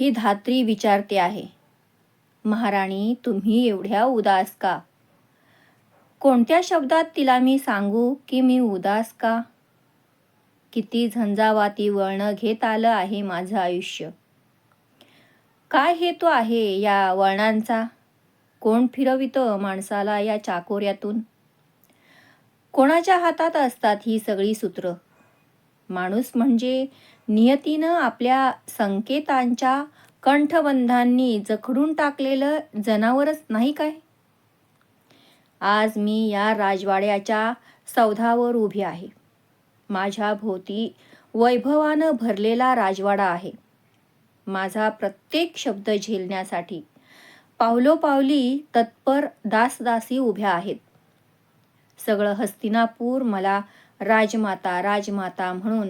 ही धात्री विचारते आहे. महाराणी तुम्ही एवढ्या उदास का? कोणत्या शब्दात तिला मी सांगू की मी उदास का? किती झंझावाती वळणं घेत आलं आहे माझं आयुष्य. काय हेतू आहे या वळणांचा? कोण फिरवितं माणसाला या चाकोऱ्यातून? कोणाच्या हातात असतात ही सगळी सूत्र? माणूस म्हणजे नियतीनं आपल्या संकेतांच्या कंठबंधांनी जखडून टाकलेलं जनावरच नाही काय? आज मी या राजवाड्याच्या सौधावर उभी आहे. माझ्या भोवती वैभवानं भरलेला राजवाडा आहे. माझा प्रत्येक शब्द झेलण्यासाठी पावलोपावली तत्पर दासदासी उभ्या आहेत. सगळं हस्तिनापूर मला राजमाता राजमाता म्हणून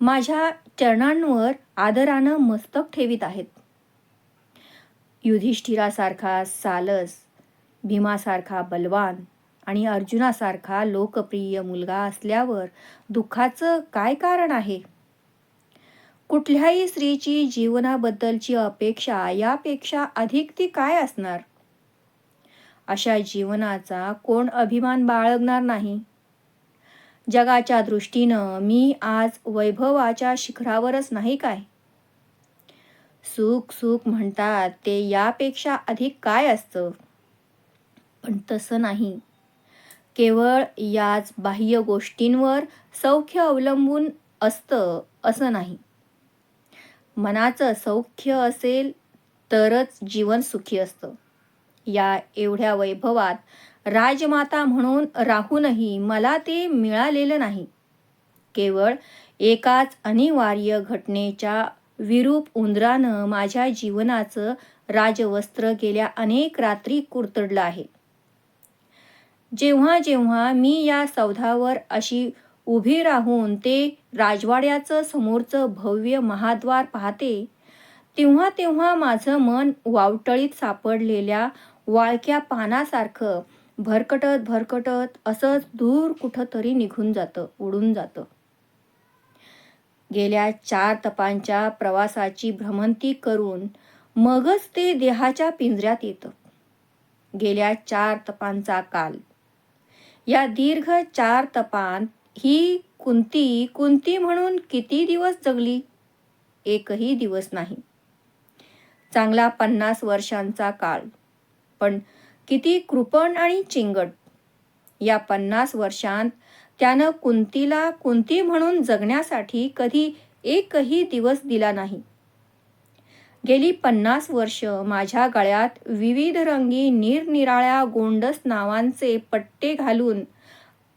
माझ्या चरणांवर आदरानं मस्तक ठेवीत आहेत. युधिष्ठिरासारखा सालस भीमासारखा बलवान आणि अर्जुनासारखा लोकप्रिय मुलगा असल्यावर दुःखाचं काय कारण आहे? कुठल्याही स्त्रीची जीवनाबद्दलची अपेक्षा यापेक्षा अधिक ती काय असणार? अशा जीवनाचा कोण अभिमान बाळगणार नाही? जगाच्या दृष्टीनं मी आज वैभवाच्या शिखरावरच नाही काय? सुख सुख म्हणतात ते यापेक्षा अधिक काय असतं? पण तसं नाही. केवळ याच बाह्य गोष्टींवर सौख्य अवलंबून असतं असं नाही. मनाचं सौख्य असेल तरच जीवन सुखी असतं. या एवढ्या वैभवात राजमाता म्हणून राहूनही मला ते मिळालेलं नाही. केवळ एकाच अनिवार्य घटनेच्या विरूप उंदरानं माझ्या जीवनाचं राजवस्त्र गेल्या अनेक रात्री कुरतडलं आहे. जेव्हा जेव्हा मी या सौधावर अशी उभी राहून ते राजवाड्याचं समोरचं भव्य महाद्वार पाहते तेव्हा तेव्हा माझं मन वावटळीत सापडलेल्या वाळक्या पानासारखं भरकटत भरकटत असंच दूर कुठंतरी निघून जातं उडून जातं. गेल्या चार तपांच्या प्रवासाची भ्रमंती करून मगच ते देहाच्या पिंजऱ्यात येतं. गेल्या चार तपांचा काल. या दीर्घ चार तपांत ही कुंती कुंती म्हणून किती दिवस जगली? एकही दिवस नाही. चांगला पन्नास वर्षांचा काळ. पण किती कृपण आणि चिंगट. या पन्नास वर्षांत त्यानं कुंतीला कुंती म्हणून जगण्यासाठी कधी एकही दिवस दिला नाही. गेली पन्नास वर्ष माझ्या गळ्यात विविध रंगी निरनिराळ्या गोंडस नावांचे पट्टे घालून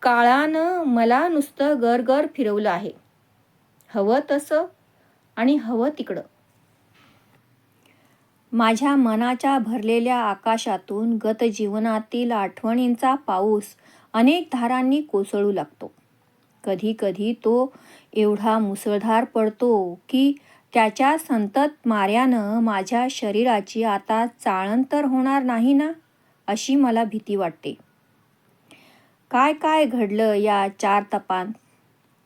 काळानं मला नुसतं गरगर फिरवलं आहे. हवं तसं आणि हवं तिकडं. माझ्या मनाच्या भरलेल्या आकाशातून गत जीवनातील आठवणींचा पाऊस अनेक धारांनी कोसळू लागतो. कधीकधी तो एवढा मुसळधार पडतो की त्याच्या संतत माऱ्यानं माझ्या शरीराची आता चाळण तर होणार नाही ना अशी मला भीती वाटते. काय काय घडलं या चार तपांत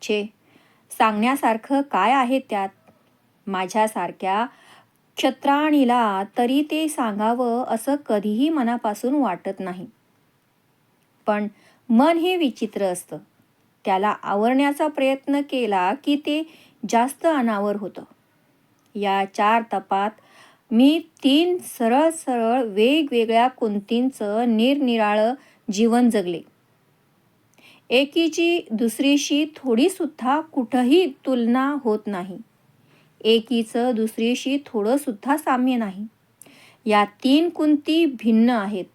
छे सांगण्यासारखं काय आहे त्यात? माझ्यासारख्या क्षत्राणीला तरी ते सांगावं असं कधीही मनापासून वाटत नाही. पण मन हे विचित्र असतं. त्याला आवरण्याचा प्रयत्न केला की ते जास्त अनावर होतं. या चार तपात मी तीन सरळ सरळ वेगवेगळ्या कुंतींचं निरनिराळं जीवन जगले. एकीची दुसरीशी थोडीसुद्धा कुठंही तुलना होत नाही. एकीचं दुसरीशी थोडंसुद्धा साम्य नाही. या तीन कुंती भिन्न आहेत.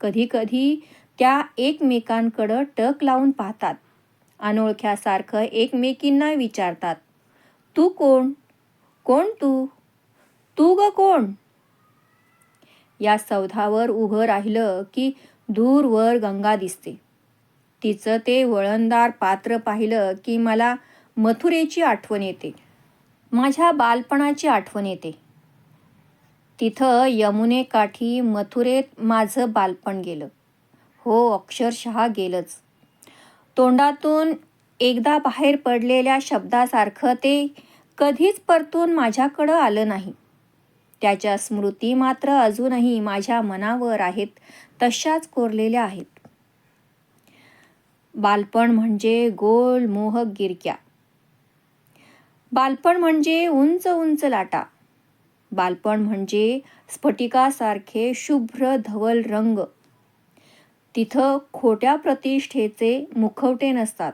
कधीकधी त्या एकमेकांकडं टक लावून पाहतात. अनोळख्यासारखं एकमेकींना विचारतात. तू कोण? कोण तू? तू ग कोण? या सौधावर उभं राहिलं की दूरवर गंगा दिसते. तिचं ते वळणदार पात्र पाहिलं की मला मथुरेची आठवण येते. माझ्या बालपणाची आठवण येते. तिथं यमुनेकाठी मथुरेत माझं बालपण गेलं. हो अक्षरशः गेलंच. तोंडातून एकदा बाहेर पडलेल्या शब्दासारखं ते कधीच परतून माझ्याकडं आलं नाही. त्याच्या स्मृती मात्र अजूनही माझ्या मनावर आहेत तशाच कोरलेल्या आहेत. बालपण म्हणजे गोल मोहक गिरक्या. बालपण म्हणजे उंच उंच लाटा. बालपण म्हणजे स्फटिकासारखे शुभ्र धवल रंग. तिथं खोट्या प्रतिष्ठेचे मुखवटे नसतात.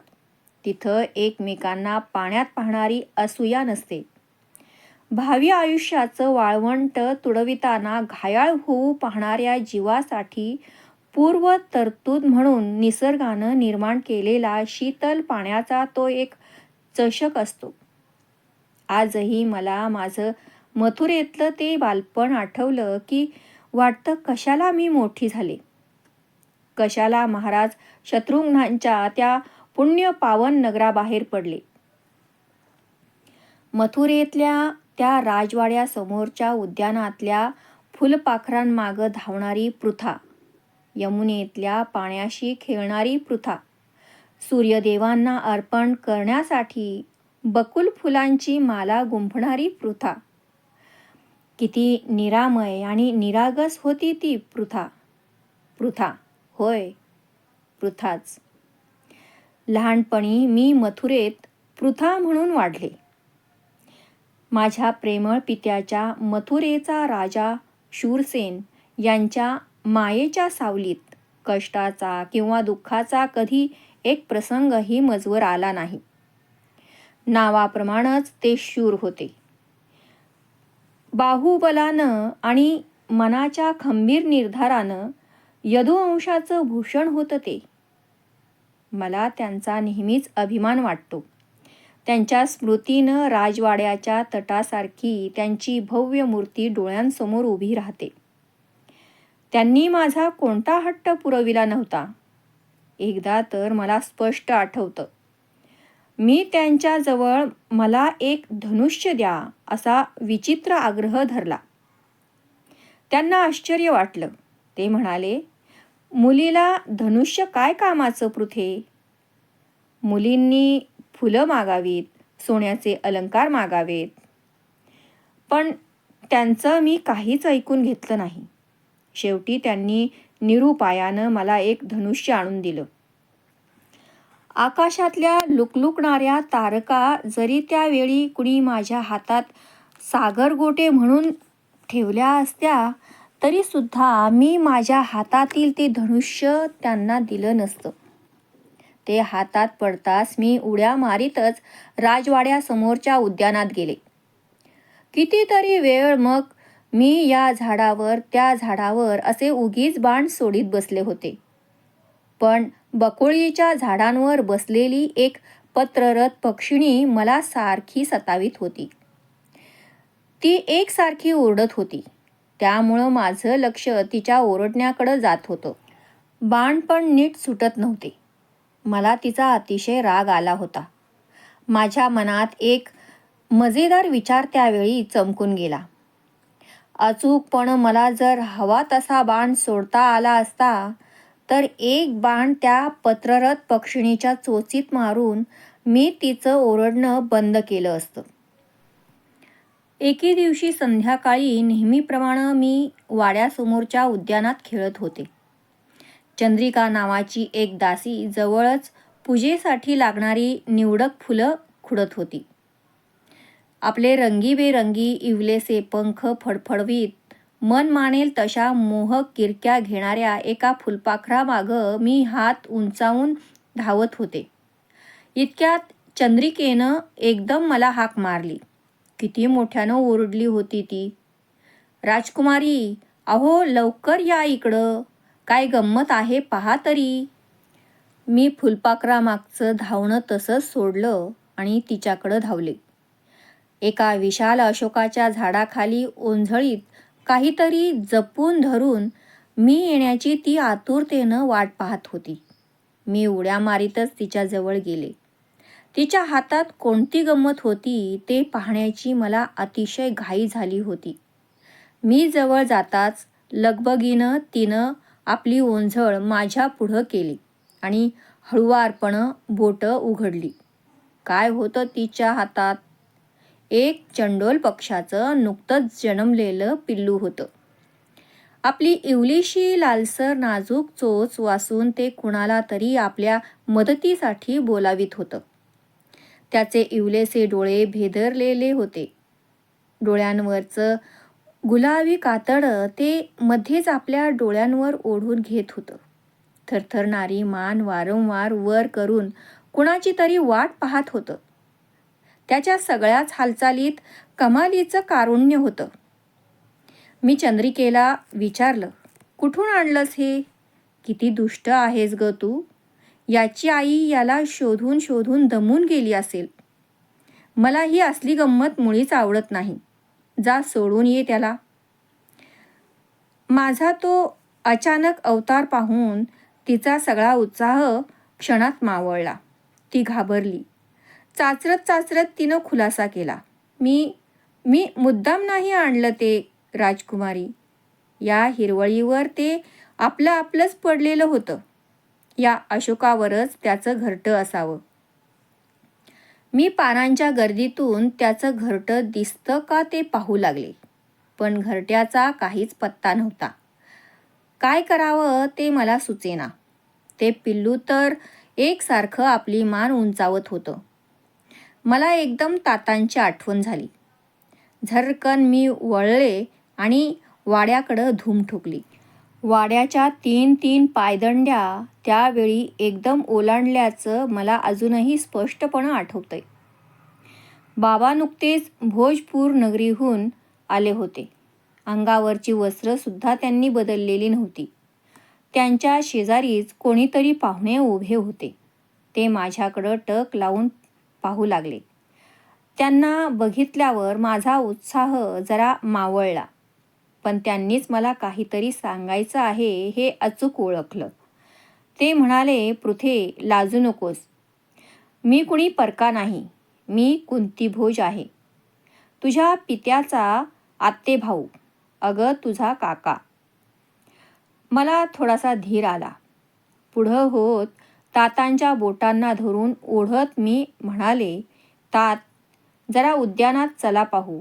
तिथं एकमेकांना पाण्यात पाहणारी असूया नसते. भावी आयुष्याचं वाळवंट तुडविताना घायाळ होऊ पाहणाऱ्या जीवासाठी पूर्व तरतूद म्हणून निसर्गानं निर्माण केलेला शीतल पाण्याचा तो एक चषक असतो. आजही मला माझं मथुरेतलं ते बालपण आठवलं की वाटतं कशाला मी मोठी झाले. कशाला महाराज शत्रुघ्नांच्या त्या पुण्य पावन नगराबाहेर पडले. मथुरेतल्या त्या राजवाड्यासमोरच्या उद्यानातल्या फुलपाखरांमागं धावणारी पृथा यमुनेतल्या पाण्याशी खेळणारी पृथा सूर्यदेवांना अर्पण करण्यासाठी बकुल फुलांची माला गुंफणारी पृथा किती निरामय आणि निरागस होती ती पृथा पृथा होय पृथाच लहानपणी मी मथुरेत पृथा म्हणून वाढले. माझ्या प्रेमळ पित्याच्या मथुरेचा राजा शूरसेन यांच्या मायेच्या सावलीत कष्टाचा किंवा दुःखाचा कधी एक प्रसंगही मजवर आला नाही. नावाप्रमाणेच ते शूर होते. बाहुबलानं आणि मनाच्या खंबीर निर्धारानं यदुवंशाचं भूषण होतं ते. मला त्यांचा नेहमीच अभिमान वाटतो. त्यांच्या स्मृतीनं राजवाड्याच्या तटासारखी त्यांची भव्य मूर्ती डोळ्यांसमोर उभी राहते. त्यांनी माझा कोणता हट्ट पुरविला नव्हता? एकदा तर मला स्पष्ट आठवतं. मी त्यांच्याजवळ मला एक धनुष्य द्या असा विचित्र आग्रह धरला. त्यांना आश्चर्य वाटलं. ते म्हणाले मुलीला धनुष्य काय कामाचं पृथे? मुलींनी फुलं मागावीत सोन्याचे अलंकार मागावेत. पण त्यांचं मी काहीच ऐकून घेतलं नाही. शेवटी त्यांनी निरुपायानं मला एक धनुष्य आणून दिलं. आकाशातल्या लुकलुकणाऱ्या तारका जरी त्यावेळी कुणी माझ्या हातात सागरगोटे म्हणून ठेवल्या असत्या तरीसुद्धा मी माझ्या हातातील ते धनुष्य त्यांना दिलं नसतं. ते हातात पडताच मी उड्या मारीतच राजवाड्यासमोरच्या उद्यानात गेले. कितीतरी वेळ मग मी या झाडावर त्या झाडावर असे उगीच बाण सोडीत बसले होते. पण बकोळीच्या झाडांवर बसलेली एक पत्ररथ पक्षिणी मला सारखी सतावीत होती. ती एकसारखी ओरडत होती. त्यामुळं माझं लक्ष तिच्या ओरडण्याकडं जात होतं. बाण पण नीट सुटत नव्हते. मला तिचा अतिशय राग आला होता. माझ्या मनात एक मजेदार विचार त्यावेळी चमकून गेला. अचूकपण मला जर हवा तसा बाण सोडता आला असता तर एक बाण त्या पत्ररथ पक्षिणीच्या चोचीत मारून मी तिचं ओरडणं बंद केलं असतं. एके दिवशी संध्याकाळी नेहमीप्रमाणे मी वाड्यासमोरच्या उद्यानात खेळत होते. चंद्रिका नावाची एक दासी जवळच पूजेसाठी लागणारी निवडक फुलं खुडत होती. आपले रंगीबेरंगी इवलेसे पंख फडफडवीत मन मानेल तशा मोहक किरक्या घेणाऱ्या एका फुलपाखरामागं मी हात उंचावून धावत होते. इतक्यात चंद्रिकेनं एकदम मला हाक मारली. किती मोठ्यानं ओरडली होती ती. राजकुमारी अहो लवकर या इकडं. काय गंमत आहे पहा तरी. मी फुलपाखरामागचं धावणं तसंच सोडलं आणि तिच्याकडं धावले. एका विशाल अशोकाच्या झाडाखाली ओंझळीत काहीतरी जपून धरून मी येण्याची ती आतुरतेनं वाट पाहत होती. मी उड्या मारीतच तिच्याजवळ गेले. तिच्या हातात कोणती गंमत होती ते पाहण्याची मला अतिशय घाई झाली होती. मी जवळ जाताच लगबगीनं तिनं आपली ओंझळ माझ्या पुढं केली आणि हळुवारपणं बोटं उघडली. काय होतं तिच्या हातात? एक चंडोल पक्षाचं नुकतंच जन्मलेलं पिल्लू होतं. आपली इवलीशी लालसर नाजूक चोच वासून ते कुणाला तरी आपल्या मदतीसाठी बोलावित होतं. त्याचे इवलेसे डोळे भेदरलेले होते. डोळ्यांवरचं गुलाबी कातडं ते मध्येच आपल्या डोळ्यांवर ओढून घेत होतं. थरथरणारी मान वारंवार वर करून कुणाची तरी वाट पाहत होतं. त्याच्या सगळ्याच हालचालीत कमालीचं कारुण्य होतं. मी चंद्रिकेला विचारलं कुठून आणलंस हे? किती दुष्ट आहेस ग तू? याची आई याला शोधून शोधून दमून गेली असेल. मला ही असली गंमत मुळीच आवडत नाही. जा सोडून ये त्याला. माझा तो अचानक अवतार पाहून तिचा सगळा उत्साह क्षणात मावळला. ती घाबरली. चाचरत चाचरत तिनं खुलासा केला. मी मी मुद्दाम नाही आणलं ते राजकुमारी. या हिरवळीवर ते आपलं आपलंच पडलेलं होतं. या अशोकावरच त्याचं घरटं असावं. मी पानांच्या गर्दीतून त्याचं घरटं दिसतं का ते पाहू लागले. पण घरट्याचा काहीच पत्ता नव्हता. काय करावं ते मला सुचेना. ते पिल्लू तर एकसारखं आपली मान उंचावत होतं. मला एकदम तातांची आठवण झाली. झरकन मी वळले आणि वाड्याकडं धूम ठोकली. वाड्याच्या तीन तीन पायदंड्या त्यावेळी एकदम ओलांडल्याचं मला अजूनही स्पष्टपणं आठवतंय. बाबा नुकतेच भोजपूर नगरीहून आले होते. अंगावरची वस्त्रसुद्धा त्यांनी बदललेली नव्हती. त्यांच्या शेजारीच कोणीतरी पाहुणे उभे होते. ते माझ्याकडं टक लावून पाहू लागले. त्यांना बघितल्यावर माझा उत्साह जरा मावळला. पण त्यांनीच मला काहीतरी सांगायचं आहे हे अचूक ओळखलं. ते म्हणाले पृथे लाजू नकोस. मी कुणी परका नाही. मी कुंती भोज आहे. तुझ्या पित्याचा आत्ते भाऊ. अगं तुझा काका. मला थोडासा धीर आला. पुढं होत तातांच्या बोटांना धरून ओढत मी म्हणाले तात जरा उद्यानात चला पाहू.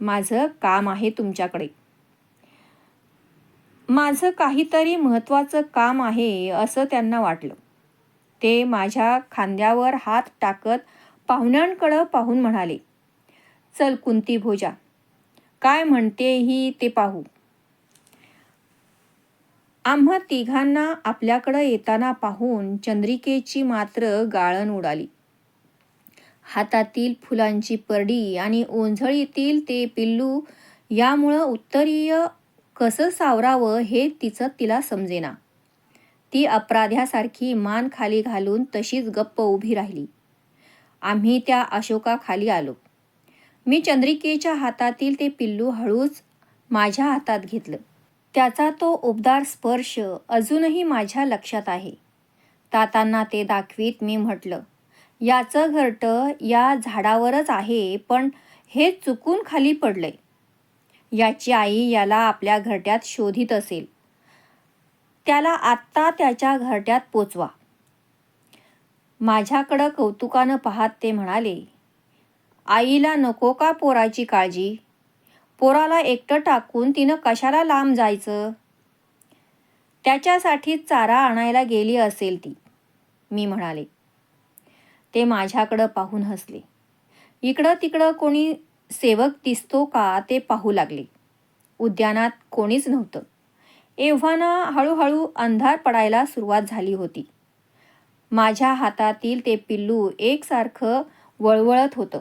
माझं काम आहे तुमच्याकडे. माझं काहीतरी महत्त्वाचं काम आहे असं त्यांना वाटलं. ते माझ्या खांद्यावर हात टाकत पाहुण्यांकडं पाहून म्हणाले चल कुंती भोजा. काय म्हणते ही ते पाहू. आम्हा तिघांना आपल्याकडं येताना पाहून चंद्रिकेची मात्र गाळण उडाली. हातातील फुलांची परडी आणि ओंझळीतील ते पिल्लू यामुळं उत्तरीय कसं सावरावं हे तिचं तिला समजेना. ती अपराध्यासारखी मान खाली घालून तशीच गप्प उभी राहिली. आम्ही त्या अशोकाखाली आलो. मी चंद्रिकेच्या हातातील ते पिल्लू हळूच माझ्या हातात घेतलं. त्याचा तो उबदार स्पर्श अजूनही माझ्या लक्षात आहे. तातांना ते दाखवीत मी म्हटलं याचं घरटं या झाडावरच आहे पण हे चुकून खाली पडलंय. याची आई याला आपल्या घरट्यात शोधित असेल. त्याला आत्ता त्याच्या घरट्यात पोचवा. माझ्याकडं कौतुकानं पाहत ते म्हणाले आईला नको का पोराची काळजी? पोराला एकटं टाकून तिनं कशाला लांब जायचं? त्याच्यासाठी चारा आणायला गेली असेल ती मी म्हणाले. ते माझ्याकडं पाहून हसले. इकडं तिकडं कोणी सेवक दिसतो का ते पाहू लागले. उद्यानात कोणीच नव्हतं. एव्हाना हळूहळू अंधार पडायला सुरुवात झाली होती. माझ्या हातातील ते पिल्लू एकसारखं वळवळत होतं.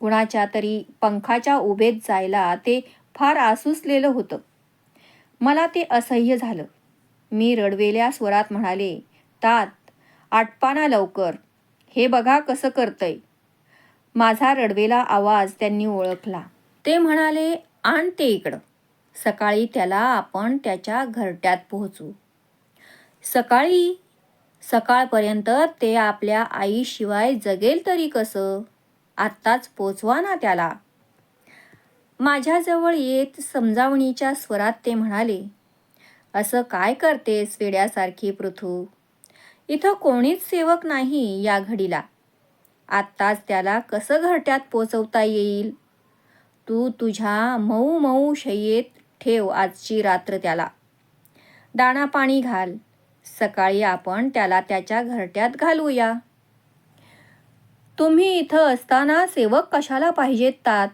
कुणाच्या तरी पंखाच्या उभेत जायला ते फार आसुसलेलं होतं. मला ते असह्य झालं. मी रडवेल्या स्वरात म्हणाले तात आटपाना लवकर. हे बघा कसं करतंय. माझा रडवेला आवाज त्यांनी ओळखला. ते म्हणाले आण ते इकडं. सकाळी त्याला आपण त्याच्या घरट्यात पोहोचू. सकाळी? सकाळपर्यंत ते आपल्या आईशिवाय जगेल तरी कसं? आत्ताच पोचवा ना त्याला. माझ्याजवळ येत समजावणीच्या स्वरात ते म्हणाले असं काय करतेस वेड्यासारखी पृथू? इथं कोणीच सेवक नाही या घडीला. आत्ताच त्याला कसं घरट्यात पोचवता येईल? तू तुझ्या मऊ मऊ शय्येत ठेव आजची रात्र त्याला. दाणा पाणी घाल. सकाळी आपण त्याला त्याच्या घरट्यात घालूया. तुम्ही इथं असताना सेवक कशाला पाहिजेत तात?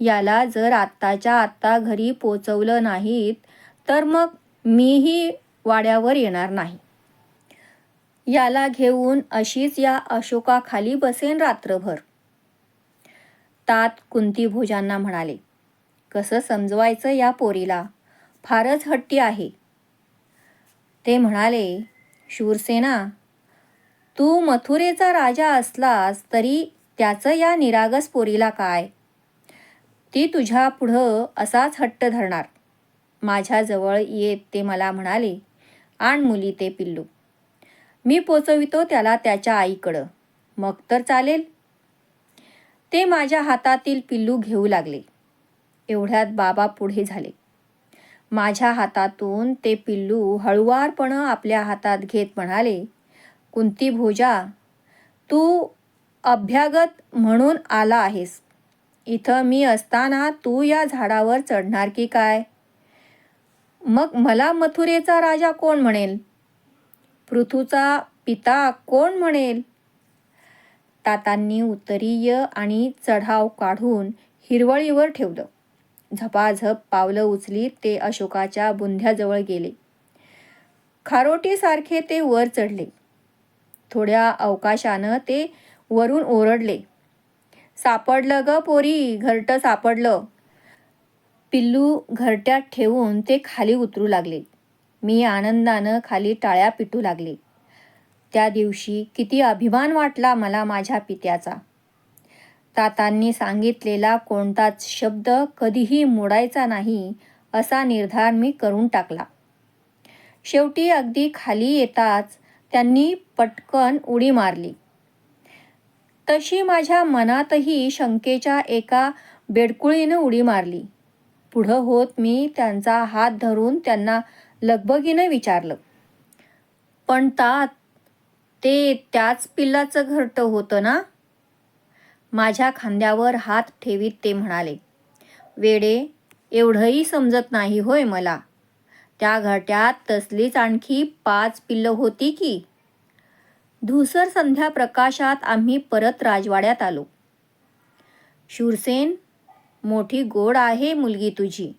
याला जर आत्ताच्या आत्ता घरी पोचवलं नाहीत तर मग मीही वाड्यावर येणार नाही. याला घेऊन अशीच या अशोकाखाली बसेन रात्रभर. तात कुंती भोजांना म्हणाले कसं समजवायचं या पोरीला? फारच हट्टी आहे. ते म्हणाले शूरसेना तू मथुरेचा राजा असलास तरी त्याचं या निरागस पोरीला काय? ती तुझ्या पुढं असाच हट्ट धरणार. माझ्याजवळ येत ते मला म्हणाले. आण मुली ते पिल्लू. मी पोचवितो त्याला त्याच्या आईकडं. मग तर चालेल. ते माझ्या हातातील पिल्लू घेऊ लागले. एवढ्यात बाबा पुढे झाले. माझ्या हातातून ते पिल्लू हळुवारपणं आपल्या हातात घेत म्हणाले कुंती भोजा तू अभ्यागत म्हणून आला आहेस. इथं मी असताना तू या झाडावर चढणार की काय? मग मला मथुरेचा राजा कोण म्हणेल? पृथूचा पिता कोण म्हणेल? तातांनी उत्तरीय आणि चढाव काढून हिरवळीवर ठेवलं. झपाझप पावलं उचलीत ते अशोकाच्या बुंध्याजवळ गेले. खारोटीसारखे ते वर चढले. थोड्या अवकाशानं ते वरून ओरडले. सापडलं ग पोरी घरटं सापडलं. पिल्लू घरट्यात ठेवून ते खाली उतरू लागले. मी आनंदानं खाली टाळ्या पिटू लागले. त्या दिवशी किती अभिमान वाटला मला माझ्या पित्याचा. तातांनी सांगितलेला कोणताच शब्द कधीही मोडायचा नाही असा निर्धार मी करून टाकला. शेवटी अगदी खाली येताच त्यांनी पटकन उडी मारली. तशी माझ्या मनातही शंकेच्या एका बेडकुळीनं उडी मारली. पुढं होत मी त्यांचा हात धरून त्यांना लगबगीनं विचारलं. पण तात ते त्याच पिल्लाचं घरटं होतं ना? माझ्या खांद्यावर हात ठेवीत ते म्हणाले. वेडे एवढंही समजत नाही होय मला. त्या घाट्यात तसलीच आणखी पाच पिल्लं होती की? धुसर संध्या प्रकाशात आम्ही परत राजवाड्यात आलो. शूरसेन मोठी गोड आहे मुलगी तुझी.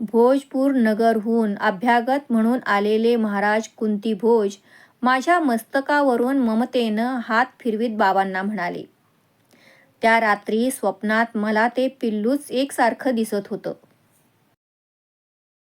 भोजपूर नगरहून अभ्यागत म्हणून आलेले महाराज कुंती भोज माझ्या मस्तकावरून ममतेनं हात फिरवीत बाबांना म्हणाले. त्या रात्री स्वप्नात मला ते पिल्लूच एकसारखं दिसत होतं.